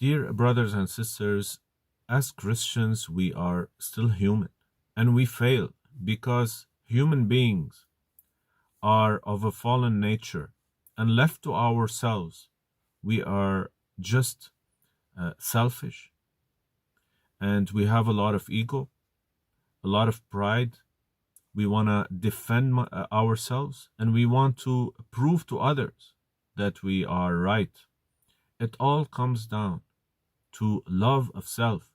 Dear brothers and sisters, as Christians, we are still human and we fail because human beings are of a fallen nature and left to ourselves, we are just uh, selfish and we have a lot of ego, a lot of pride. We want to defend uh, ourselves and we want to prove to others that we are right. It all comes down to love of self.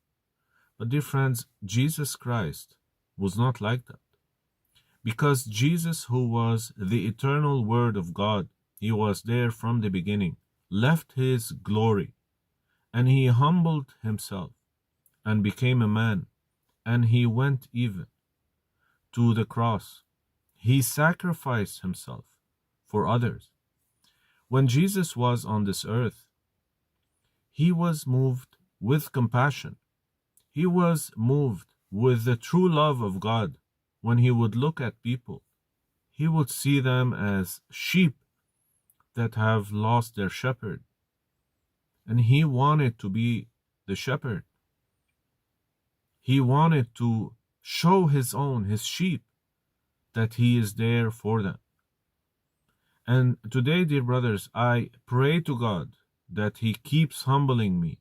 But, dear friends, Jesus Christ was not like that. Because Jesus, who was the eternal Word of God, he was there from the beginning, left his glory, and he humbled himself and became a man, and he went even to the cross. He sacrificed himself for others. When Jesus was on this earth, he was moved with compassion. He was moved with the true love of God when he would look at people. He would see them as sheep that have lost their shepherd. And he wanted to be the shepherd. He wanted to show his own, his sheep, that he is there for them. And today, dear brothers, I pray to God that he keeps humbling me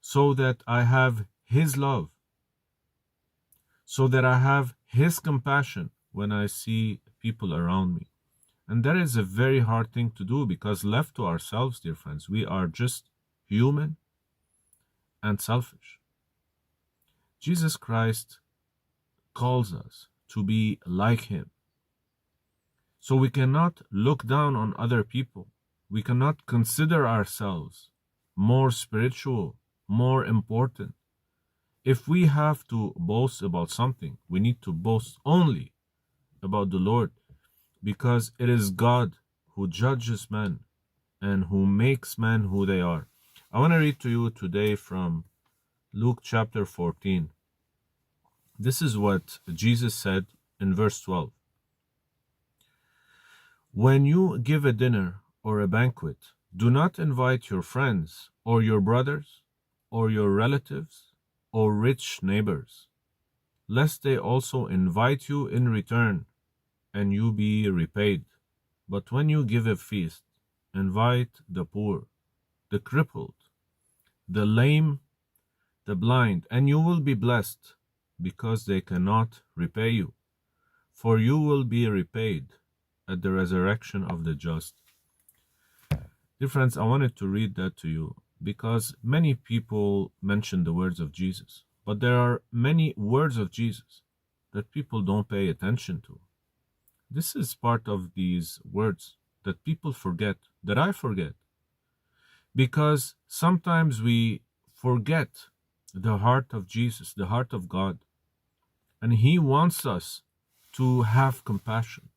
so that I have his love so that I have His compassion when I see people around me. And that is a very hard thing to do because, left to ourselves, dear friends, we are just human and selfish. Jesus Christ calls us to be like Him. So we cannot look down on other people. We cannot consider ourselves more spiritual, more important if we have to boast about something, we need to boast only about the Lord because it is God who judges men and who makes men who they are. I want to read to you today from Luke chapter 14. This is what Jesus said in verse 12. When you give a dinner or a banquet, do not invite your friends or your brothers or your relatives or rich neighbors, lest they also invite you in return, and you be repaid. But when you give a feast, invite the poor, the crippled, the lame, the blind, and you will be blessed, because they cannot repay you. For you will be repaid at the resurrection of the just. Dear friends, I wanted to read that to you because many people mention the words of Jesus, but there are many words of Jesus that people don't pay attention to. This is part of these words that people forget, that I forget, because sometimes we forget the heart of Jesus, the heart of God, and He wants us to have compassion.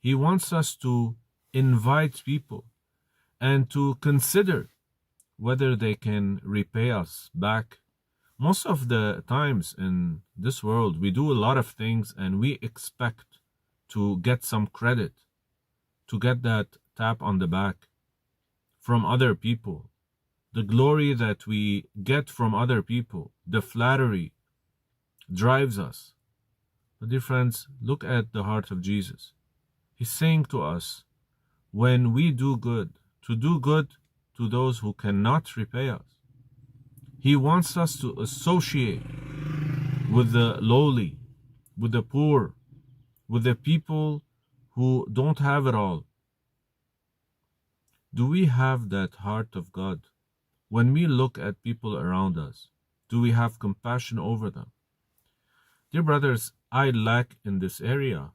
He wants us to invite people and to consider whether they can repay us back. Most of the times in this world, we do a lot of things and we expect to get some credit, to get that tap on the back from other people. The glory that we get from other people, the flattery, drives us. But, dear friends, look at the heart of Jesus. He's saying to us, when we do good, to do good to those who cannot repay us. He wants us to associate with the lowly, with the poor, with the people who don't have it all. Do we have that heart of God? When we look at people around us, do we have compassion over them? Dear brothers, I lack in this area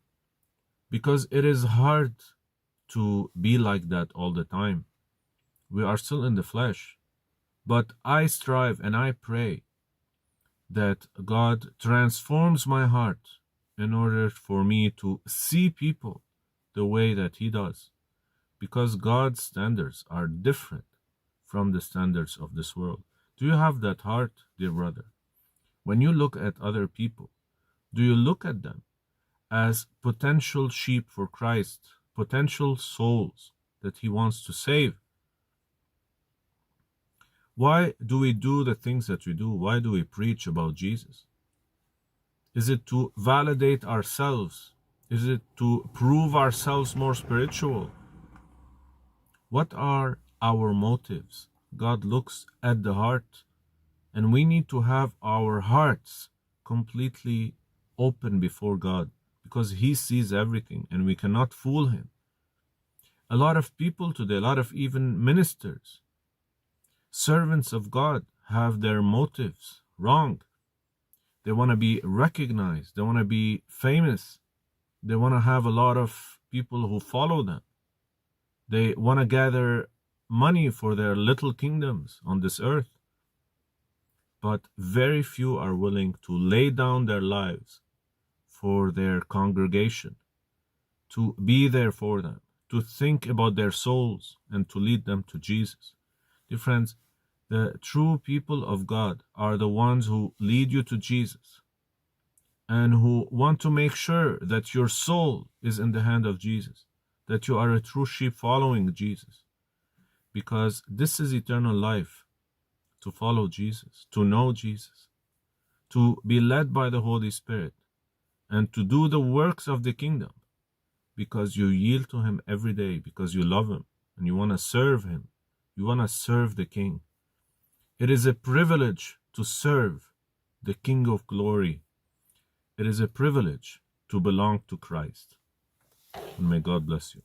because it is hard to be like that all the time. We are still in the flesh. But I strive and I pray that God transforms my heart in order for me to see people the way that He does. Because God's standards are different from the standards of this world. Do you have that heart, dear brother? When you look at other people, do you look at them as potential sheep for Christ, potential souls that He wants to save? Why do we do the things that we do? Why do we preach about Jesus? Is it to validate ourselves? Is it to prove ourselves more spiritual? What are our motives? God looks at the heart, and we need to have our hearts completely open before God because He sees everything and we cannot fool Him. A lot of people today, a lot of even ministers, servants of God, have their motives wrong. They want to be recognized, they want to be famous, they want to have a lot of people who follow them. They want to gather money for their little kingdoms on this earth. But very few are willing to lay down their lives for their congregation, to be there for them, to think about their souls, and to lead them to Jesus. Dear friends, the true people of God are the ones who lead you to Jesus and who want to make sure that your soul is in the hand of Jesus, that you are a true sheep following Jesus. Because this is eternal life to follow Jesus, to know Jesus, to be led by the Holy Spirit, and to do the works of the kingdom because you yield to Him every day, because you love Him and you want to serve Him. You want to serve the King. It is a privilege to serve the King of glory. It is a privilege to belong to Christ. And may God bless you.